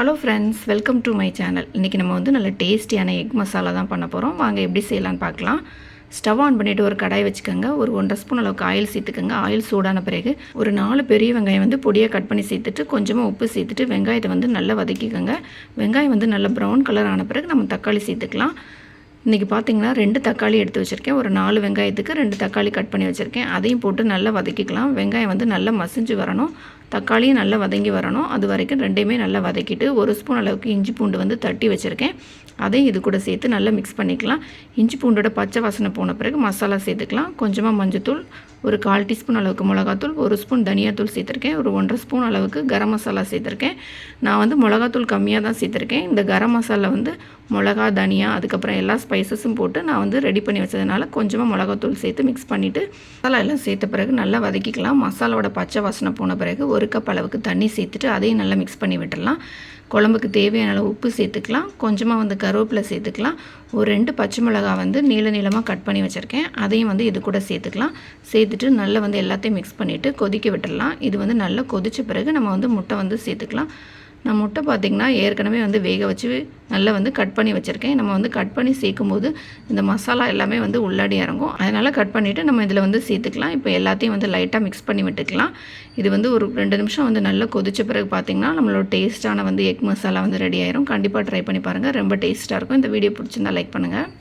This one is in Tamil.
Hello friends welcome to my channel இன்றைக்கி நம்ம வந்து நல்ல டேஸ்டியான எக் மசாலா தான் பண்ண போகிறோம் வாங்க எப்படி செய்யலான்னு பார்க்கலாம். ஸ்டவ் ஆன் பண்ணிவிட்டு ஒரு கடாய் வச்சுக்கோங்க. ஒரு ஒன்றரை ஸ்பூன் அளவுக்கு ஆயில் சேர்த்துக்கோங்க. ஆயில் சூடான பிறகு ஒரு நாலு பெரிய வெங்காயம் வந்து பொடியாக கட் பண்ணி சேர்த்துட்டு கொஞ்சமாக உப்பு சேர்த்துட்டு வெங்காயத்தை வந்து நல்லா வதக்கிக்கோங்க. வெங்காயம் வந்து நல்ல ப்ரௌன் கலர் ஆன பிறகு நம்ம தக்காளி சேர்த்துக்கலாம். இன்றைக்கி பார்த்தீங்கன்னா ரெண்டு தக்காளி எடுத்து வச்சுருக்கேன். ஒரு நாலு வெங்காயத்துக்கு ரெண்டு தக்காளி கட் பண்ணி வச்சுருக்கேன். அதையும் போட்டு நல்லா வதக்கிக்கலாம். வெங்காயம் வந்து நல்லா மசிஞ்சு வரணும். தக்காளியும் நல்லா வதங்கி வரணும். அது வரைக்கும் ரெண்டையுமே நல்லா வதக்கிட்டு ஒரு ஸ்பூன் அளவுக்கு இஞ்சி பூண்டு வந்து தட்டி வச்சுருக்கேன். அதையும் இது கூட சேர்த்து நல்லா மிக்ஸ் பண்ணிக்கலாம். இஞ்சி பூண்டோட பச்சை வாசனை போன பிறகு மசாலா சேர்த்துக்கலாம். கொஞ்சமாக மஞ்சத்தூள் ஒரு கால் டீஸ்பூன் அளவுக்கு மிளகாத்தூள் ஒரு ஸ்பூன் தனியாத்தூள் சேர்த்துருக்கேன். ஒரு ஒன்றரை ஸ்பூன் அளவுக்கு கரம் மசாலா சேர்த்துருக்கேன். நான் வந்து மிளகாத்தூள் கம்மியாக தான் சேர்த்துருக்கேன். இந்த கரம் மசாலா வந்து மிளகா தனியா அதுக்கப்புறம் எல்லா ஸ்பைசஸும் போட்டு நான் வந்து ரெடி பண்ணி வச்சதுனால கொஞ்சமாக மிளகாத்தூள் சேர்த்து மிக்ஸ் பண்ணிவிட்டு மசாலா எல்லாம் சேர்த்த பிறகு நல்லா வதக்கிக்கலாம். மசாலாவோட பச்சை வாசனை போன பிறகு ஒரு கப் அளவுக்கு தண்ணி சேர்த்துட்டு அதையும் நல்லா மிக்ஸ் பண்ணி விட்டுடலாம். குழம்புக்கு தேவையான அளவு உப்பு சேர்த்துக்கலாம். கொஞ்சமாக வந்து கருவேப்பிலை சேர்த்துக்கலாம். ஒரு ரெண்டு பச்சை மிளகா வந்து நீள நீளமாக கட் பண்ணி வச்சுருக்கேன். அதையும் வந்து இது கூட சேர்த்துக்கலாம். சேர்த்துட்டு நல்லா வந்து எல்லாத்தையும் மிக்ஸ் பண்ணிவிட்டு கொதிக்க விட்டுடலாம். இது வந்து நல்லா கொதித்த பிறகு நம்ம வந்து முட்டை வந்து சேர்த்துக்கலாம். நான் முட்டை பார்த்திங்கன்னா ஏற்கனவே வந்து வேக வச்சு நல்லா வந்து கட் பண்ணி வச்சுருக்கேன். நம்ம வந்து கட் பண்ணி சேர்க்கும்போது இந்த மசாலா எல்லாமே வந்து உள்ளாடி இறங்கும். அதனால் கட் பண்ணிவிட்டு நம்ம இதில் வந்து சேர்த்துக்கலாம். இப்போ எல்லாத்தையும் வந்து லைட்டாக மிக்ஸ் பண்ணி விட்டுக்கலாம். இது வந்து ஒரு ரெண்டு நிமிஷம் வந்து நல்லா கொதிச்ச பிறகு பார்த்திங்கன்னா நம்மளோட டேஸ்ட்டான வந்து எக் மசாலா வந்து ரெடி ஆயிரும். கண்டிப்பாக ட்ரை பண்ணி பாருங்கள் ரொம்ப டேஸ்ட்டாக இருக்கும். இந்த வீடியோ பிடிச்சிருந்தா லைக் பண்ணுங்கள்